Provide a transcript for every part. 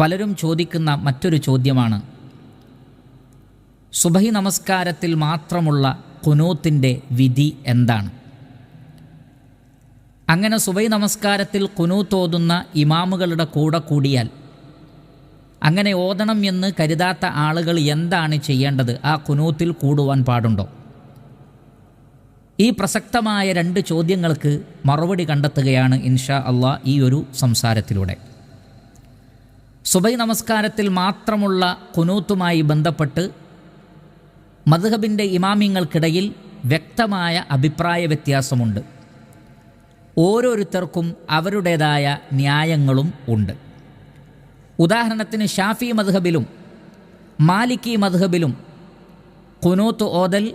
പലരും ചോദിക്കുന്ന മറ്റൊരു ചോദ്യമാണ്. സുബഹി നമസ്കാരത്തിൽ മാത്രമുള്ള കുനൂത്തിന്റെ വിധി എന്താണ്? അങ്ങനെ സുബൈ നമസ്കാരത്തിൽ കുനൂത്തോതുന്ന ഇമാമുകളുടെ കൂടെ കൂടിയാൽ അങ്ങനെ ഓതണം എന്ന് കരുതാത്ത ആളുകൾ എന്താണ് ചെയ്യേണ്ടത്? ആ കുനൂത്തിൽ കൂടുവാൻ പാടുണ്ടോ? ഈ പ്രസക്തമായ രണ്ട് ചോദ്യങ്ങൾക്ക് മറുപടി കണ്ടെത്തുകയാണ് ഇൻഷാ അള്ളാ ഈ ഒരു സംസാരത്തിലൂടെ. സുബൈ നമസ്കാരത്തിൽ മാത്രമുള്ള കുനൂത്തുമായി ബന്ധപ്പെട്ട് മദ്ഹബിന്റെ ഇമാമിങ്ങൾക്കിടയിൽ വ്യക്തമായ അഭിപ്രായ വ്യത്യാസമുണ്ട്. ഓരോരുത്തർക്കും അവരുടേതായ ന്യായങ്ങളും ഉണ്ട്. ഉദാഹരണത്തിന് ഷാഫി മദ്ഹബിലും മാലിക്കി മദ്ഹബിലും കുനൂത്ത് ഓതൽ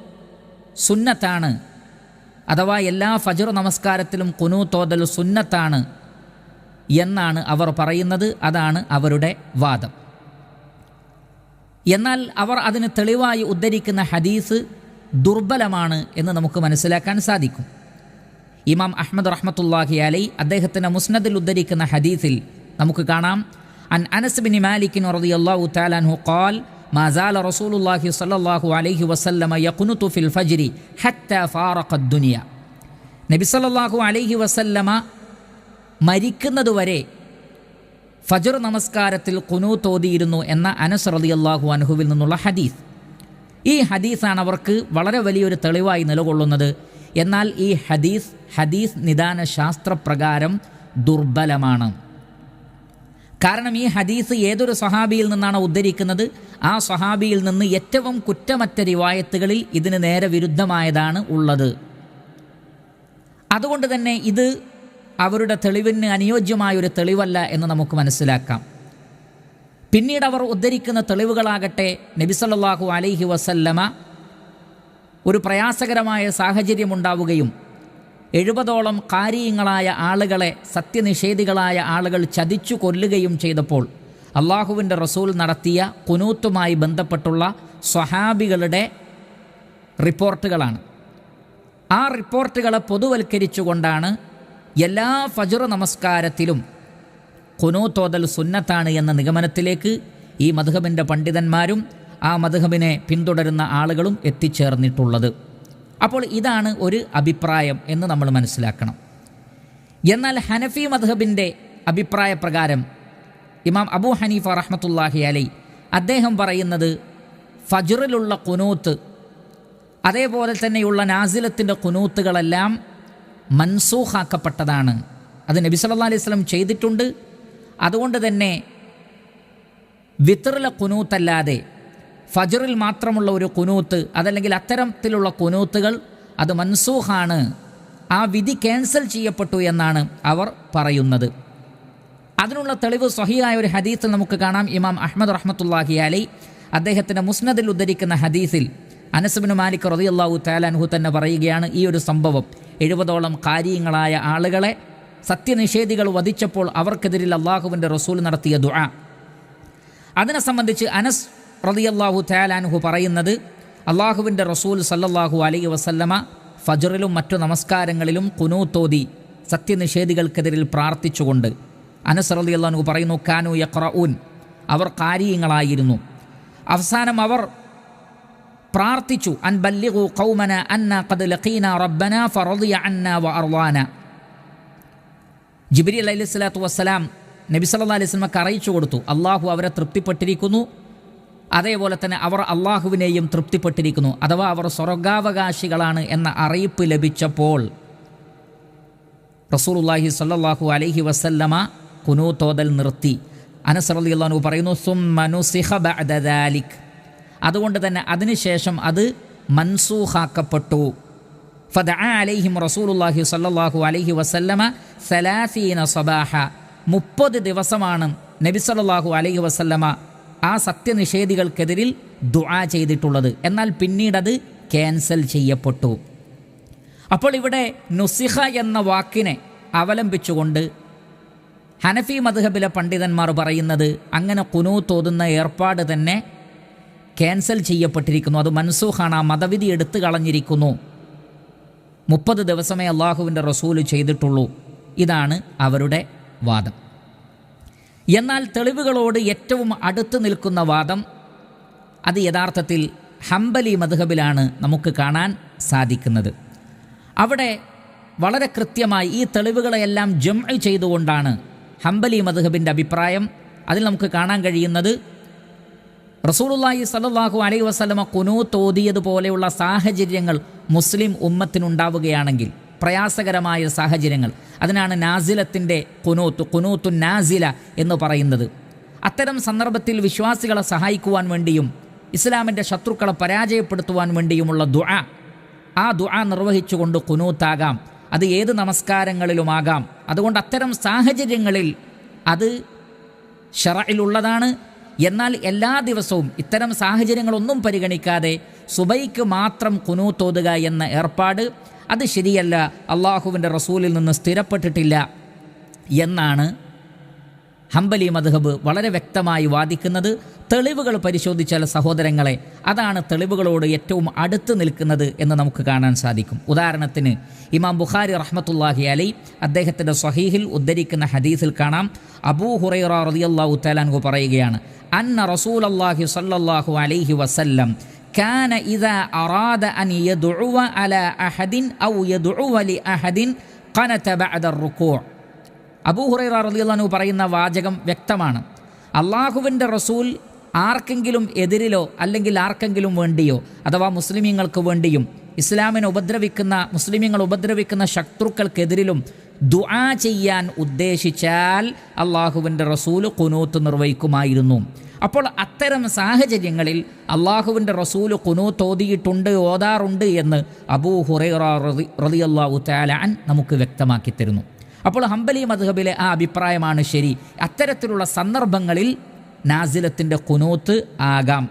സുന്നത്താണ്. അഥവാ എല്ലാ ഫജർ നമസ്കാരത്തിലും കുനൂത്തോതൽ സുന്നത്താണ്. എന്നാണ് അവർ പറയുന്നത്. അതാണ് അവരുടെ വാദം. എന്നാൽ അവർ അതിന് തെളിവായി ഉദ്ധരിക്കുന്ന ഹദീസ് ദുർബലമാണ് എന്ന് നമുക്ക് മനസ്സിലാക്കാൻ സാധിക്കും. ഇമാം അഹമ്മദ് റഹ്മത്തുല്ലാഹി അലൈ അദ്ദേഹത്തിന്റെ മുസ്നദിൽ ഉദ്ധരിക്കുന്ന ഹദീസിൽ നമുക്ക് കാണാം. അൻ അനസ് ബിൻ മാലിക്കിൻ റതി അള്ളാഹു താലാൻഹു ഖാൽ മാസാല റസൂലുല്ലാഹി സല്ലാഹു അലൈഹി വസല്ലമ യഖുനുതു ഫിൽ ഫജ്രി ഹത്ത ഫാറഖ ദുനിയ. നബി സല്ലല്ലാഹു അലൈഹി വസല്ലമ മരിക്കുന്നതുവരെ ഫജർ നമസ്കാരത്തിൽ കുനു തോതിയിരുന്നു എന്ന അനസ് റളിയല്ലാഹു അൻഹുവിൽ നിന്നുള്ള ഹദീസ്. ഈ ഹദീസാണ് അവർക്ക് വളരെ വലിയൊരു തെളിവായി നിലകൊള്ളുന്നത്. എന്നാൽ ഈ ഹദീസ് ഹദീസ് നിദാന ശാസ്ത്രപ്രകാരം ദുർബലമാണ്. കാരണം ഈ ഹദീസ് ഏതൊരു സഹാബിയിൽ നിന്നാണ് ഉദ്ധരിക്കുന്നത്? ആ സഹാബിയിൽ നിന്ന് ഏറ്റവും കുറ്റമറ്റ റിവായത്തുകളിൽ ഇതിന് നേരെ വിരുദ്ധമായതാണ് ഉള്ളത്. അതുകൊണ്ട് തന്നെ ഇത് അവരുടെ തെളിവിന് അനുയോജ്യമായ ഒരു തെളിവല്ല എന്ന് നമുക്ക് മനസ്സിലാക്കാം. പിന്നീട് അവർ ഉദ്ധരിക്കുന്ന തെളിവുകളാകട്ടെ നബിസല്ലാഹു അലൈഹി വസല്ലമ ഒരു പ്രയാസകരമായ സാഹചര്യമുണ്ടാവുകയും എഴുപതോളം കാര്യങ്ങളായ ആളുകളെ സത്യനിഷേധികളായ ആളുകൾ ചതിച്ചു കൊല്ലുകയും ചെയ്തപ്പോൾ അള്ളാഹുവിന്റെ റസൂൽ നടത്തിയ കുനൂത്തുമായി ബന്ധപ്പെട്ടുള്ള സ്വഹാബികളുടെ റിപ്പോർട്ടുകളാണ്. ആ റിപ്പോർട്ടുകളെ പൊതുവൽക്കരിച്ചുകൊണ്ടാണ് എല്ലാ ഫജർ നമസ്കാരത്തിലും കുനൂത്തോതൽ സുന്നത്താണ് എന്ന നിഗമനത്തിലേക്ക് ഈ മധുഹബിന്റെ പണ്ഡിതന്മാരും ആ മധുഹബിനെ പിന്തുടരുന്ന ആളുകളും എത്തിച്ചേർന്നിട്ടുള്ളത്. അപ്പോൾ ഇതാണ് ഒരു അഭിപ്രായം എന്ന് നമ്മൾ മനസ്സിലാക്കണം. എന്നാൽ ഹനഫി മധുഹബിന്റെ അഭിപ്രായ പ്രകാരം ഇമാം അബു ഹനീഫ റഹ്മത്തുല്ലാഹി അലൈ അദ്ദേഹം പറയുന്നത് ഫജറിലുള്ള കുനൂത്ത് അതേപോലെ തന്നെയുള്ള നാസിലത്തിന്റെ കുനൂത്തുകളെല്ലാം മൻസൂഖാക്കപ്പെട്ടതാണ്. അത് നബി സല്ലാ അലൈഹി സ്വലം ചെയ്തിട്ടുണ്ട്. അതുകൊണ്ട് തന്നെ വിത്തറിലെ കുനൂത്തല്ലാതെ ഫജറിൽ മാത്രമുള്ള ഒരു കുനൂത്ത് അതല്ലെങ്കിൽ അത്തരത്തിലുള്ള കുനൂത്തുകൾ അത് മൻസൂഹാണ് ആ വിധി ക്യാൻസൽ ചെയ്യപ്പെട്ടു എന്നാണ് അവർ പറയുന്നത്. അതിനുള്ള തെളിവ് സ്വഹിയായ ഒരു ഹദീസിൽ നമുക്ക് കാണാം. ഇമാം അഹമ്മദ് റഹ്മത്തുല്ലാഹി അലൈ അദ്ദേഹത്തിന്റെ മുസ്നദിൽ ഉദ്ധരിക്കുന്ന ഹദീസിൽ അനസുബിന് മാലിക് റതിയല്ലാഹു താലാൻഹു തന്നെ പറയുകയാണ് ഈ ഒരു സംഭവം. എഴുപതോളം കാര്യങ്ങളായ ആളുകളെ സത്യനിഷേധികൾ വധിച്ചപ്പോൾ അവർക്കെതിരിൽ അള്ളാഹുവിന്റെ റസൂൽ നടത്തിയ ദുആ. അതിനെ സംബന്ധിച്ച് അനസ് റതിയല്ലാഹു താലാൻഹു പറയുന്നത് അള്ളാഹുവിന്റെ റസൂൽ സല്ലല്ലാഹു അലൈഹി വസല്ലമ ഫജറിലും മറ്റു നമസ്കാരങ്ങളിലും കുനൂത്തോതി സത്യനിഷേധികൾക്കെതിരിൽ പ്രാർത്ഥിച്ചുകൊണ്ട്. അനസ് റളിയല്ലാഹു പറയുന്നു കാനു യഖ്റഊൻ. അവർ കാര്യങ്ങളായിരുന്നു. അവസാനം അവർ പ്രാർത്ഥിച്ചു. അൻ ബല്ലിഗു ഖൗമന അന്ന ഖദ് ലഖീന റബ്ബന ഫറദിയ അന്ന വ അർളാന ജിബ്രി അലൈഹി സ്വലാത്തു വസ്സലാം നബി സല്ല അലൈഹി സ്വലമക്ക് അറിയിച്ചു കൊടുത്തു. അള്ളാഹു അവരെ തൃപ്തിപ്പെട്ടിരിക്കുന്നു. അതേപോലെ തന്നെ അവർ അള്ളാഹുവിനെയും തൃപ്തിപ്പെട്ടിരിക്കുന്നു. അഥവാ അവർ സ്വർഗാവകാശികളാണ് എന്ന അറിയിപ്പ് ലഭിച്ചപ്പോൾ റസൂലുള്ളാഹി സല്ലാഹു അലൈഹി വസല്ലമ കുനൂത്തോതൽ നിർത്തി. അനസ് പറയുന്നു സുമ്മനുസിഖ ബഅദ ദാലിക്. അതുകൊണ്ട് തന്നെ അതിനുശേഷം അത് മൻസൂഹാക്കപ്പെട്ടു. ഫദ അലൈഹിം റസൂലുള്ളാഹി സല്ലാഹു അലൈഹി വസല്ലമ സലാഫീന സബാഹ. മുപ്പത് ദിവസമാണ് നബി സല്ലാഹു അലൈഹി വസല്ലമ ആ സത്യനിഷേധികൾക്കെതിരിൽ ദുആ ചെയ്തിട്ടുള്ളത്. എന്നാൽ പിന്നീടത് ക്യാൻസൽ ചെയ്യപ്പെട്ടു. അപ്പോൾ ഇവിടെ നുസിഹ എന്ന വാക്കിനെ അവലംബിച്ചുകൊണ്ട് ഹനഫി മധുഹബിലെ പണ്ഡിതന്മാർ പറയുന്നത് അങ്ങനെ കുനൂത്തോതുന്ന ഏർപ്പാട് തന്നെ ക്യാൻസൽ ചെയ്യപ്പെട്ടിരിക്കുന്നു. അത് മൻസൂഖാണ്. ആ മതവിധി എടുത്തു കളഞ്ഞിരിക്കുന്നു. മുപ്പത് ദിവസമേ അള്ളാഹുവിന്റെ റസൂൽ ചെയ്തിട്ടുള്ളൂ. ഇതാണ് അവരുടെ വാദം. എന്നാൽ തെളിവുകളോട് ഏറ്റവും അടുത്ത് നിൽക്കുന്ന വാദം അത് യഥാർത്ഥത്തിൽ ഹംബലി മധുഹബിലാണ് നമുക്ക് കാണാൻ സാധിക്കുന്നത്. അവിടെ വളരെ കൃത്യമായി ഈ തെളിവുകളെയെല്ലാം ജം ചെയ്തുകൊണ്ടാണ് ഹംബലി മധുഹബിന്റെ അഭിപ്രായം അതിൽ നമുക്ക് കാണാൻ കഴിയുന്നത് റസൂലുള്ളാഹി സല്ലല്ലാഹു അലൈ വസല്ലമ കുനൂ തോതിയതുപോലെയുള്ള സാഹചര്യങ്ങൾ മുസ്ലിം ഉമ്മത്തിനുണ്ടാവുകയാണെങ്കിൽ പ്രയാസകരമായ സാഹചര്യങ്ങൾ. അതിനാണ് നാസിലത്തിന്റെ കുനൂത്ത് കുനൂത്തു നാസില എന്ന് പറയുന്നത്. അത്തരം സന്ദർഭത്തിൽ വിശ്വാസികളെ സഹായിക്കുവാൻ വേണ്ടിയും ഇസ്ലാമിന്റെ ശത്രുക്കളെ പരാജയപ്പെടുത്തുവാൻ വേണ്ടിയുമുള്ള ദുആ ആ ദുആ നിർവഹിച്ചുകൊണ്ട് കുനൂത്താകാം. അത് ഏത് നമസ്കാരങ്ങളിലുമാകാം. അതുകൊണ്ട് അത്തരം സാഹചര്യങ്ങളിൽ അത് ഷറയിലുള്ളതാണ് എന്നാൽ എല്ലാ ദിവസവും ഇത്തരം സാഹചര്യങ്ങളൊന്നും പരിഗണിക്കാതെ സുബൈക്ക് മാത്രം കുനൂത്തോതുക എന്ന ഏർപ്പാട് അത് ശരിയല്ല അള്ളാഹുവിന്റെ റസൂലിൽ നിന്ന് സ്ഥിരപ്പെട്ടിട്ടില്ല എന്നാണ് ഹംബലി മദ്ഹബ് വളരെ വ്യക്തമായി വാദിക്കുന്നത് തെളിവുകൾ പരിശോധിച്ചാൽ സഹോദരങ്ങളെ അതാണ് തെളിവുകളോട് ഏറ്റവും അടുത്ത് നിൽക്കുന്നത് എന്ന് നമുക്ക് കാണാൻ സാധിക്കും ഉദാഹരണത്തിന് ഇമാം ബുഖാരി റഹ്മത്തുല്ലാഹി അലൈ അദ്ദേഹത്തിൻ്റെ സ്വഹീഹിൽ ഉദ്ധരിക്കുന്ന ഹദീസിൽ കാണാം അബൂ ഹുറൈറ റളിയല്ലാഹു തആലാൻഹു പറയുകയാണ് അന്ന റസൂൽ അള്ളാഹി സല്ലല്ലാഹു അലൈഹി വസല്ലം كان إذا أراد أن يدعو على أحد أو يدعو لأحد قنت بعد الركوع അബൂഹുറൈറ റളിയല്ലാഹു പറയുന്ന വാചകം വ്യക്തമാണ്. അള്ളാഹുവിന്റെ റസൂൽ ആർക്കെങ്കിലും എതിരിലോ അല്ലെങ്കിൽ ആർക്കെങ്കിലും വേണ്ടിയോ അഥവാ മുസ്ലിമീങ്ങൾക്ക് വേണ്ടിയും ഇസ്ലാമിനെ ഉപദ്രവിക്കുന്ന മുസ്ലിമീങ്ങൾ ഉപദ്രവിക്കുന്ന ശത്രുക്കൾക്കെതിരിലും ദുആ ചെയ്യാൻ ഉദ്ദേശിച്ചാൽ അള്ളാഹുവിന്റെ റസൂൽ കുനൂത്ത് നിർവഹിക്കുമായിരുന്നു. അപ്പോൾ അത്തരം സാഹചര്യങ്ങളിൽ അള്ളാഹുവിന്റെ റസൂൽ കുനൂത്ത് ഓതിയിട്ടുണ്ട് ഓതാറുണ്ട് എന്ന് അബൂ ഹുറൈറ റളിയല്ലാഹു തആല നമുക്ക് വ്യക്തമാക്കി തരുന്നു. അപ്പോൾ ഹംബലി മധുഹബിലെ ആ അഭിപ്രായമാണ് ശരി. അത്തരത്തിലുള്ള സന്ദർഭങ്ങളിൽ നാസിലത്തിന്റെ കുനൂത്ത് ആകാം.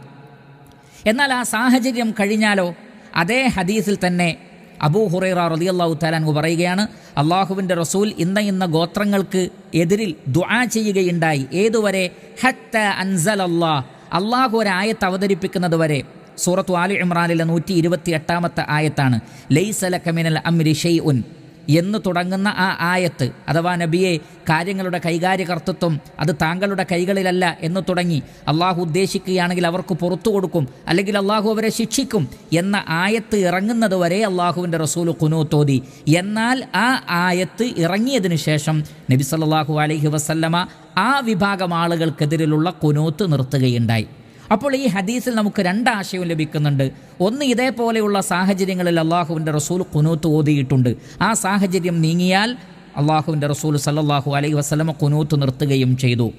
എന്നാൽ ആ സാഹചര്യം കഴിഞ്ഞാലോ? അതേ ഹദീസിൽ തന്നെ അബൂ ഹുറൈറ റതി അള്ളാഹു താലാൻ പറയുകയാണ് അള്ളാഹുവിന്റെ റസൂൽ ഇന്ന ഇന്ന ഗോത്രങ്ങൾക്ക് എതിരിൽ ദുആ ചെയ്യുകയുണ്ടായി. ഏതുവരെ? ഹത്ത അൻസൽ അള്ളാഹ് അള്ളാഹു ഒരായത്ത് അവതരിപ്പിക്കുന്നത് വരെ. സൂറത്തു ആലി ഇമ്രാനിലെ നൂറ്റി ഇരുപത്തി എട്ടാമത്തെ ആയത്താണ്. ലൈസലക മിനൽ അംരി ഷെയ്ഉൻ എന്ന് തുടങ്ങുന്ന ആ ആയത്ത് അഥവാ നബിയെ കാര്യങ്ങളുടെ കൈകാര്യകർത്തൃത്വം അത് താങ്കളുടെ കൈകളിലല്ല എന്ന് തുടങ്ങി അള്ളാഹു ഉദ്ദേശിക്കുകയാണെങ്കിൽ അവർക്ക് പുറത്തു കൊടുക്കും അല്ലെങ്കിൽ അള്ളാഹു അവരെ ശിക്ഷിക്കും എന്ന ആയത്ത് ഇറങ്ങുന്നത് വരെ അള്ളാഹുവിന്റെ റസൂൽ കുനൂത്തോതി. എന്നാൽ ആ ആയത്ത് ഇറങ്ങിയതിനു ശേഷം നബി സല്ലല്ലാഹു അലൈഹി വസല്ലമ ആ വിഭാഗം ആളുകൾക്കെതിരിലുള്ള കുനൂത്ത് നിർത്തുകയുണ്ടായി. അപ്പോൾ ഈ ഹദീസിൽ നമുക്ക് രണ്ട് ആശയവും ലഭിക്കുന്നുണ്ട്. ഒന്ന് ഇതേപോലെയുള്ള സാഹചര്യങ്ങളിൽ അള്ളാഹുവിന്റെ റസൂൽ കുനൂത്ത് ഓതിയിട്ടുണ്ട്. ആ സാഹചര്യം നീങ്ങിയാൽ അള്ളാഹുവിന്റെ റസൂൽ സല്ലാഹു അലൈഹി വസ്ലമ കുനൂത്ത് നിർത്തുകയും ചെയ്തു.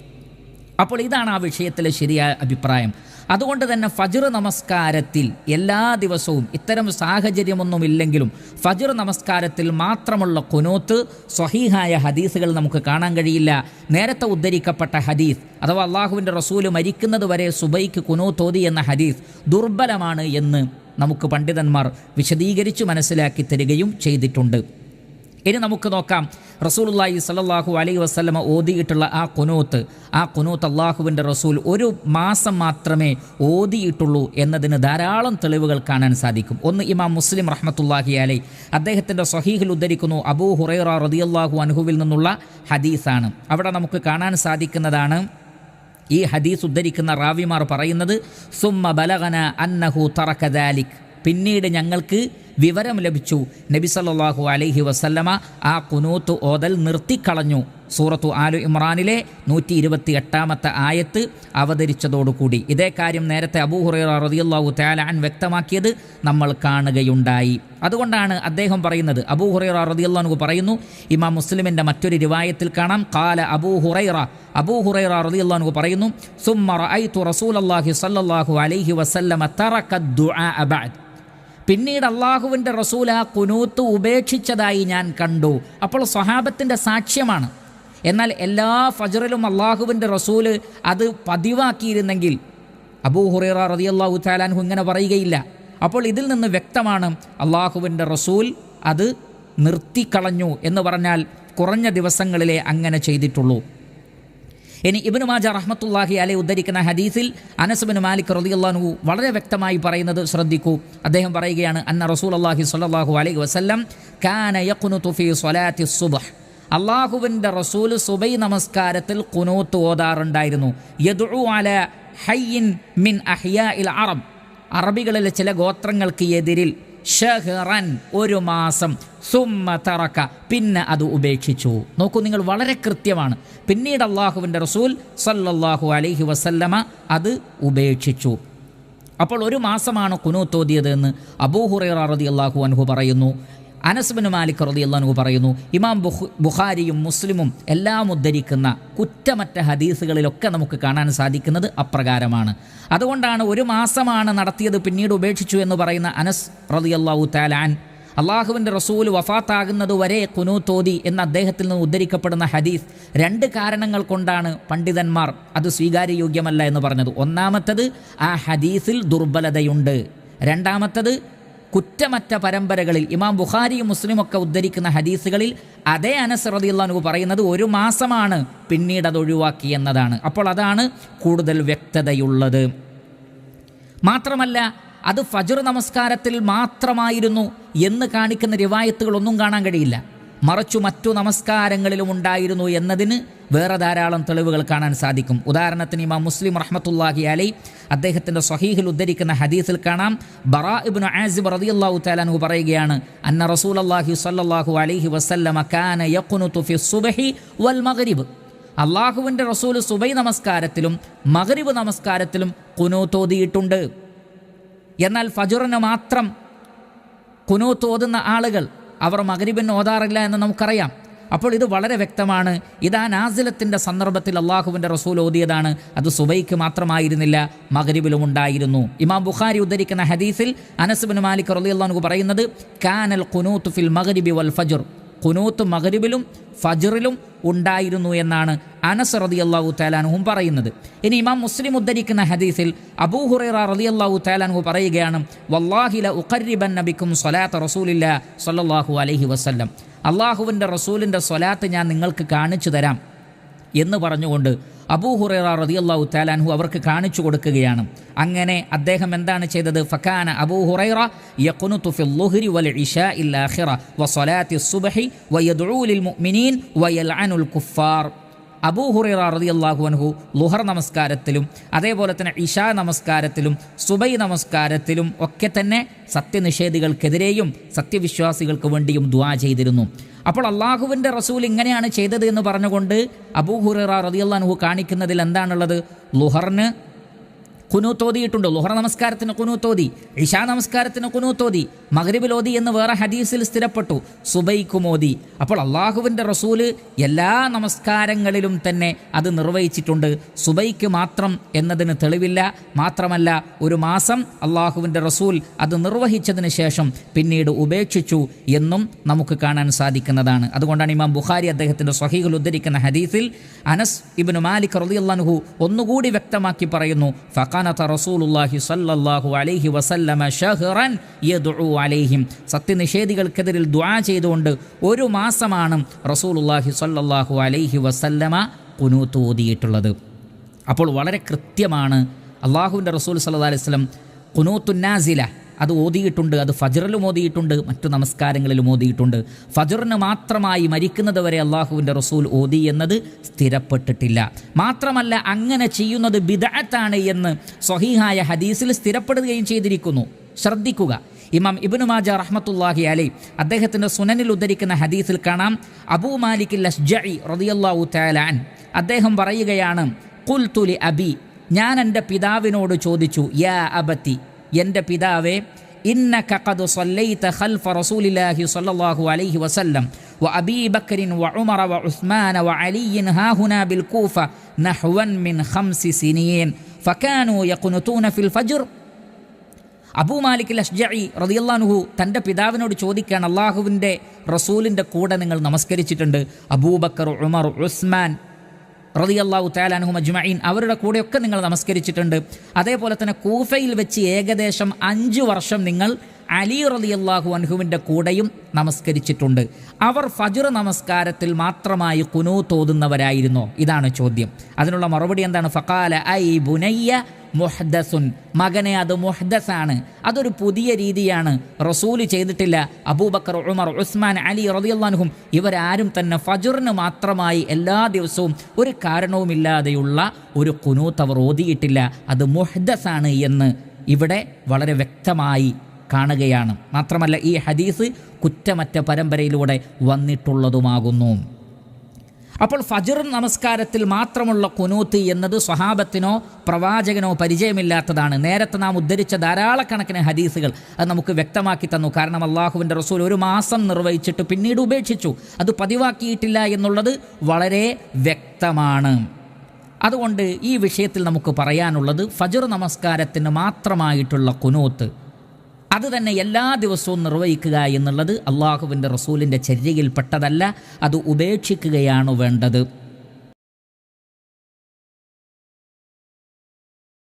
അപ്പോൾ ഇതാണ് ആ വിഷയത്തിലെ ശരിയായ അഭിപ്രായം. അതുകൊണ്ട് തന്നെ ഫജ്ർ നമസ്കാരത്തിൽ എല്ലാ ദിവസവും ഇത്തരം സാഹചര്യമൊന്നുമില്ലെങ്കിലും ഫജ്ർ നമസ്കാരത്തിൽ മാത്രമുള്ള കുനോത്ത് സ്വഹീഹായ ഹദീസുകൾ നമുക്ക് കാണാൻ കഴിയില്ല. നേരത്തെ ഉദ്ധരിക്കപ്പെട്ട ഹദീസ് അഥവാ അള്ളാഹുവിന്റെ റസൂൽ മരിക്കുന്നത് വരെ സുബൈക്ക് കുനോത്തോതി എന്ന ഹദീസ് ദുർബലമാണ് എന്ന് നമുക്ക് പണ്ഡിതന്മാർ വിശദീകരിച്ച് മനസ്സിലാക്കി തരികയും ചെയ്തിട്ടുണ്ട്. ഇനി നമുക്ക് നോക്കാം. റസൂലുള്ളാഹി സ്വല്ലല്ലാഹു അലൈ വസ്ലമ ഓതിയിട്ടുള്ള ആ കുനൂത്ത് ആ കുനൂത്ത് അള്ളാഹുവിന്റെ റസൂൽ ഒരു മാസം മാത്രമേ ഓതിയിട്ടുള്ളൂ എന്നതിന് ധാരാളം തെളിവുകൾ കാണാൻ സാധിക്കും. ഒന്ന് ഇമാം മുസ്ലിം റഹ്മത്തുല്ലാഹി അലൈ അദ്ദേഹത്തിന്റെ സ്വഹീഹിൽ ഉദ്ധരിക്കുന്നു അബൂ ഹുറൈറ റളിയല്ലാഹു അൻഹുവിൽ നിന്നുള്ള ഹദീസാണ്. അവിടെ നമുക്ക് കാണാൻ സാധിക്കുന്നതാണ് ഈ ഹദീസ് ഉദ്ധരിക്കുന്ന റാവിമാർ പറയുന്നത് സുമ്മ ബലഗന അന്നഹു തറക്കദാലിക് പിന്നീട് ഞങ്ങൾക്ക് വിവരം ലഭിച്ചു. നബി സല്ലാഹു അലൈഹി വസല്ലമ ആ കുനൂത്ത് ഓതൽ നിർത്തിക്കളഞ്ഞു. സൂറത്തു ആലു ഇമ്രാനിലെ നൂറ്റി ഇരുപത്തി എട്ടാമത്തെ ആയത്ത് അവതരിച്ചതോടുകൂടി. ഇതേ കാര്യം നേരത്തെ അബൂ ഹുറൈറ റളിയല്ലാഹു തആലാൻ വ്യക്തമാക്കിയത് നമ്മൾ കാണുകയുണ്ടായി. അതുകൊണ്ടാണ് അദ്ദേഹം പറയുന്നത്. അബൂഹുറൈറ റതിയല്ലാഹു പറയുന്നു ഇമാം മുസ്ലിമിന്റെ മറ്റൊരു രൂപായത്തിൽ കാണാം. കാല അബൂഹുറൈറ അബൂഹുറൈറ അബൂ ഹുറൈറ റളിയല്ലാഹു പറയുന്നു സുമ്മ റഅയ്തു റസൂലല്ലാഹി സല്ലാഹു അലൈഹി വസല്ലമ തറക ദുആ ബഅദ്. പിന്നീട് അള്ളാഹുവിന്റെ റസൂൽ ആ കുനൂത്ത് ഉപേക്ഷിച്ചതായി ഞാൻ കണ്ടു. അപ്പോൾ സ്വഹാബത്തിന്റെ സാക്ഷ്യമാണ്. എന്നാൽ എല്ലാ ഫജറിലും അള്ളാഹുവിന്റെ റസൂൽ അത് പതിവാക്കിയിരുന്നെങ്കിൽ അബൂ ഹുറൈറ റതിയല്ലാഹു താലാൻഹു ഇങ്ങനെ പറയുകയില്ല. അപ്പോൾ ഇതിൽ നിന്ന് വ്യക്തമാണ് അള്ളാഹുവിന്റെ റസൂൽ അത് നിർത്തിക്കളഞ്ഞു എന്ന് പറഞ്ഞാൽ കുറഞ്ഞ ദിവസങ്ങളിലെ അങ്ങനെ ചെയ്തിട്ടുള്ളൂ. ഇനി ഇബ്നു മാജ റഹ്മത്തുല്ലാഹി അലൈ ഉദ്ധരിക്കുന്ന ഹദീസിൽ അനസുബിന് മാലിക് റളിയല്ലാഹു വളരെ വ്യക്തമായി പറയുന്നത് ശ്രദ്ധിക്കൂ. അദ്ദേഹം പറയുകയാണ് അന്ന റസൂൽ അള്ളാഹി സ്വല്ലല്ലാഹു അലൈഹി വസ്ലം കാന സുബ്ഹ്. അള്ളാഹുവിന്റെ റസൂൽ സുബൈ നമസ്കാരത്തിൽ കുനൂത്ത് ഓതാറുണ്ടായിരുന്നു. മിൻ അറബ്. അറബികളിലെ ചില ഗോത്രങ്ങൾക്ക് എതിരിൽ ഷഹറൻ ഒരു മാസം. സുമ്മ തറക്ക. പിന്നെ അത് ഉപേക്ഷിച്ചു. നോക്കൂ നിങ്ങൾ വളരെ കൃത്യമാണ്. പിന്നീട് അള്ളാഹുവിന്റെ റസൂൽ സല്ലല്ലാഹു അലൈഹി വസല്ലമ അത് ഉപേക്ഷിച്ചു. അപ്പോൾ ഒരു മാസമാണ് കുനൂത്തോതിയത് എന്ന് അബൂഹുറൈറ റതി അള്ളാഹു അൻഹു പറയുന്നു. അനസ്ബിന് മാലിക് റതി അള്ളാഹു പറയുന്നു ഇമാം ബുഖ് ബുഖാരിയും മുസ്ലിമും എല്ലാം ഉദ്ധരിക്കുന്ന കുറ്റമറ്റ ഹദീസുകളിലൊക്കെ നമുക്ക് കാണാൻ സാധിക്കുന്നത് അപ്രകാരമാണ്. അതുകൊണ്ടാണ് ഒരു മാസമാണ് നടത്തിയത് പിന്നീട് ഉപേക്ഷിച്ചു എന്ന് പറയുന്ന അനസ് റതി അള്ളാഹു താലാൻ അള്ളാഹുവിന്റെ റസൂൽ വഫാത്താകുന്നത് വരെ കുനൂത്തോതി എന്ന അദ്ദേഹത്തിൽ നിന്ന് ഉദ്ധരിക്കപ്പെടുന്ന ഹദീസ് രണ്ട് കാരണങ്ങൾ കൊണ്ടാണ് പണ്ഡിതന്മാർ അത് സ്വീകാര്യയോഗ്യമല്ല എന്ന് പറഞ്ഞത്. ഒന്നാമത്തത് ആ ഹദീസിൽ ദുർബലതയുണ്ട്. രണ്ടാമത്തത് കുറ്റമറ്റ പരമ്പരകളിൽ ഇമാം ബുഖാരിയും മുസ്ലിമൊക്കെ ഉദ്ധരിക്കുന്ന ഹദീസുകളിൽ അതേ അനസ് റളിയല്ലാഹു പറയുന്നത് ഒരു മാസമാണ് പിന്നീട് അത് ഒഴിവാക്കി എന്നതാണ്. അപ്പോൾ അതാണ് കൂടുതൽ വ്യക്തതയുള്ളത്. മാത്രമല്ല അത് ഫജുർ നമസ്കാരത്തിൽ മാത്രമായിരുന്നു എന്ന് കാണിക്കുന്ന റിവായത്തുകളൊന്നും കാണാൻ കഴിയില്ല. മറിച്ചു മറ്റു നമസ്കാരങ്ങളിലും ഉണ്ടായിരുന്നു എന്നതിന് വേറെ ധാരാളം തെളിവുകൾ കാണാൻ സാധിക്കും. ഉദാഹരണത്തിന് ഇമാം മുസ്ലിം റഹ്മത്തുല്ലാഹി അലൈ അദ്ദേഹത്തിന്റെ സ്വഹീഹിൽ ഉദ്ധരിക്കുന്ന ഹദീസിൽ കാണാം. ബറാ ഇബിൻ ആസിബ് റളിയല്ലാഹു തആലാഹു പറയുകയാണ് അന്ന റസൂലല്ലാഹി സ്വല്ലല്ലാഹു അലൈഹി വസല്ലമ കാന വൽ മഗ്രിബ്. അള്ളാഹുവിന്റെ റസൂൽ സുബൈ നമസ്കാരത്തിലും മഗ്രിബ് നമസ്കാരത്തിലും കുനൂത്തോതിയിട്ടുണ്ട് എന്നാൽ ഫജുറിന് മാത്രം കുനൂത്തോതുന്ന ആളുകൾ അവർ മകരിബിന് ഓതാറില്ല എന്ന് നമുക്കറിയാം. അപ്പോൾ ഇത് വളരെ വ്യക്തമാണ്. ഇതാ നാസിലത്തിന്റെ സന്ദർഭത്തിൽ അള്ളാഹുവിന്റെ റസൂൽ ഓതിയതാണ്. അത് സുബൈക്ക് മാത്രമായിരുന്നില്ല മകരിബിലും ഉണ്ടായിരുന്നു. ഇമാം ബുഖാരി ഉദ്ധരിക്കുന്ന ഹദീസിൽ അനസ്ബിൻ മാലിക് റലിയുള്ള പറയുന്നത് കാനൽ കുനൂത്ത് ഫിൽ മകരിബി വൽ ഫജർ. കുനൂത്ത് മകരിബിലും ഫജറിലും ഉണ്ടായിരുന്നു എന്നാണ് അനസ് റതി അള്ളാഹു താലാനുഹും പറയുന്നത്. ഇനി ഇമാം മുസ്ലിം ഉദ്ധരിക്കുന്ന ഹദീസിൽ അബൂഹുറൈറ റതി അള്ളാഹു താലാനുഹു പറയുകയാണ് വല്ലാഹില ഉഖരിബൻ നബിക്കും സ്വലാത്ത് റസൂലില്ല സല്ലല്ലാഹു അലഹി വസല്ലം. അള്ളാഹുവിന്റെ റസൂലിന്റെ സ്വലാത്ത് ഞാൻ നിങ്ങൾക്ക് കാണിച്ചു തരാം എന്ന് പറഞ്ഞുകൊണ്ട് അബൂഹുറൈറ റളിയല്ലാഹു താലാൻഹു അവർക്ക് കാണിച്ചു കൊടുക്കുകയാണ്. അങ്ങനെ അദ്ദേഹം എന്താണ് ചെയ്തത്? ഫക്കാന അബൂഹുറൈറ യഖ്നുതു ഫിൽ ളുഹ്രി വൽ ഇശാഇൽ ആഖിറ വസലാത്തി സുബ്ഹി വയദ്ഉ ലിൽ മുഅ്മിനീൻ വയൽഅനുൽ കുഫാർ. അബൂഹുറൈറ അള്ളാഹു അൻഹു ലുഹർ നമസ്കാരത്തിലും അതേപോലെ തന്നെ ഇഷാ നമസ്കാരത്തിലും സുബൈ നമസ്കാരത്തിലും ഒക്കെ തന്നെ സത്യനിഷേധികൾക്കെതിരെയും സത്യവിശ്വാസികൾക്ക് വേണ്ടിയും ദ്വാ ചെയ്തിരുന്നു. അപ്പോൾ അള്ളാഹുവിന്റെ റസൂൽ ഇങ്ങനെയാണ് ചെയ്തത് എന്ന് പറഞ്ഞുകൊണ്ട് അബൂഹുറ അള്ളാഹു കാണിക്കുന്നതിൽ എന്താണുള്ളത്? ലുഹറിന് കുനൂത്തോതിയിട്ടുണ്ട് ലുഹറ നമസ്കാരത്തിന് കുനൂത്തോതി ഇഷാ നമസ്കാരത്തിന് കുനൂത്തോതി മഗ്രിബിൽ ഓതി എന്ന് വേറെ ഹദീസിൽ സ്ഥിരപ്പെട്ടു സുബൈക്കും ഓതി. അപ്പോൾ അള്ളാഹുവിന്റെ റസൂൽ എല്ലാ നമസ്കാരങ്ങളിലും തന്നെ അത് നിർവഹിച്ചിട്ടുണ്ട്. സുബൈക്ക് മാത്രം എന്നതിന് തെളിവില്ല. മാത്രമല്ല ഒരു മാസം അള്ളാഹുവിന്റെ റസൂൽ അത് നിർവഹിച്ചതിന് ശേഷം പിന്നീട് ഉപേക്ഷിച്ചു എന്നും നമുക്ക് കാണാൻ സാധിക്കുന്നതാണ്. അതുകൊണ്ടാണ് ഇമാം ബുഖാരി അദ്ദേഹത്തിന്റെ സ്വഹീകൾ ഉദ്ധരിക്കുന്ന ഹദീസിൽ അനസ് ഇബിന് മാലിക് റളിയല്ലാഹു ഒന്നുകൂടി വ്യക്തമാക്കി പറയുന്നു ഫഖാനത റസൂലുള്ളാഹി സ്വല്ലല്ലാഹു അലൈഹി വസല്ലമ ഷഹ്റൻ യദ്ഉ അലൈഹിം. സത്യനിഷേധികൾക്കെതിരിൽ ദുആ ചെയ്തുകൊണ്ട് ഒരു മാസമാണ് റസൂലുള്ളാഹി സ്വല്ലല്ലാഹു അലൈഹി വസല്ലമ കുനൂത്ത് ഓതിയിട്ടുള്ളത്. അപ്പോൾ വളരെ കൃത്യമാണ് അള്ളാഹുവിന്റെ റസൂൽ സല്ലല്ലാഹു അലൈഹി വസല്ലം കുനൂത്തുന്നാസില അത് ഓതിയിട്ടുണ്ട് അത് ഫജറിലും ഓതിയിട്ടുണ്ട് മറ്റു നമസ്കാരങ്ങളിലും ഓതിയിട്ടുണ്ട്. ഫജറിന് മാത്രമായി മരിക്കുന്നത് വരെ അള്ളാഹുവിന്റെ റസൂൽ ഓതി എന്നത് സ്ഥിരപ്പെട്ടിട്ടില്ല. മാത്രമല്ല അങ്ങനെ ചെയ്യുന്നത് ബിദഅത്താണ് എന്ന് സ്വഹീഹായ ഹദീസിൽ സ്ഥിരപ്പെടുകയും ചെയ്തിരിക്കുന്നു. ശ്രദ്ധിക്കുക. ഇമാം ഇബ്നു മാജ റഹ്മത്തുല്ലാഹി അലൈ അദ്ദേഹത്തിന്റെ സുനനിൽ ഉദ്ധരിക്കുന്ന ഹദീസിൽ കാണാം. അബൂ മാലിക് ലഷ്ജി റളിയല്ലാഹു ഉലാൻ അദ്ദേഹം പറയുകയാണ് കുൽ തുലി അബി. ഞാൻ എന്റെ പിതാവിനോട് ചോദിച്ചു യാ അബത്തി എൻ്റെ പിതാവേ إنك قد صليت خلف رسول الله صلى الله عليه وسلم وأبي بكر وعمر وعثمان وعلي ها هنا بالكوفة نحوا من خمس سنين فكانوا يقنتون في الفجر അബൂ മാലിക് അഷ്ജഇ റളിയല്ലാഹു തൻ്റെ പിതാവിനോട് ചോദിക്കുകയാണ് അള്ളാഹുവിൻ്റെ റസൂലിൻ്റെ കൂടെ നിങ്ങൾ നമസ്കരിച്ചിട്ടുണ്ട് അബൂബക്കർ ഉമർ ഉസ്മാൻ റളിയല്ലാഹു താലാനഹു മജ്മഈൻ അവരുടെ കൂടെയൊക്കെ നിങ്ങൾ നമസ്കരിച്ചിട്ടുണ്ട്. അതേപോലെ തന്നെ കൂഫയിൽ വെച്ച് ഏകദേശം അഞ്ച് വർഷം നിങ്ങൾ അലി റളിയല്ലാഹു അൻഹുവിന്റെ കൂടെയും നമസ്കരിച്ചിട്ടുണ്ട്. അവർ ഫജുർ നമസ്കാരത്തിൽ മാത്രമായി കുനു തോതുന്നവരായിരുന്നോ. ഇതാണ് ചോദ്യം. അതിനുള്ള മറുപടി എന്താണ്? ഫക്കാല ഐ ബുനയ്യ മുഹ്ദസുൻ. മകനെ അത് മുഹ്ദസാണ്. അതൊരു പുതിയ രീതിയാണ്. റസൂൽ ചെയ്തിട്ടില്ല. അബൂബക്കർ ഉമർ ഉസ്മാൻ അലി റളിയല്ലാഹും ഇവരാരും തന്നെ ഫജുറിന് മാത്രമായി എല്ലാ ദിവസവും ഒരു കാരണവുമില്ലാതെയുള്ള ഒരു കുനൂത്ത് അവർ ഓതിയിട്ടില്ല. അത് മുഹ്ദസാണ് എന്ന് ഇവിടെ വളരെ വ്യക്തമായി കാണുകയാണ്. മാത്രമല്ല ഈ ഹദീസ് കുറ്റമറ്റ പരമ്പരയിലൂടെ വന്നിട്ടുള്ളതുമാകുന്നു. അപ്പോൾ ഫജർ നമസ്കാരത്തിൽ മാത്രമുള്ള കുനൂത്ത് എന്നത് സ്വഹാബത്തിനോ പ്രവാചകനോ പരിചയമില്ലാത്തതാണ്. നേരത്തെ നാം ഉദ്ധരിച്ച ധാരാളക്കണക്കിന് ഹദീസുകൾ അത് നമുക്ക് വ്യക്തമാക്കി തന്നു. കാരണം അള്ളാഹുവിന്റെ റസൂൽ ഒരു മാസം നിർവഹിച്ചിട്ട് പിന്നീട് ഉപേക്ഷിച്ചു. അത് പതിവാക്കിയിട്ടില്ല എന്നുള്ളത് വളരെ വ്യക്തമാണ്. അതുകൊണ്ട് ഈ വിഷയത്തിൽ നമുക്ക് പറയാനുള്ളത് ഫജർ നമസ്കാരത്തിന് മാത്രമായിട്ടുള്ള കുനൂത്ത് അത് തന്നെ എല്ലാ ദിവസവും നിർവഹിക്കുക എന്നുള്ളത് അള്ളാഹുവിന്റെ റസൂലിന്റെ ചര്യയിൽപ്പെട്ടതല്ല അത് ഉപേക്ഷിക്കുകയാണ് വേണ്ടത്.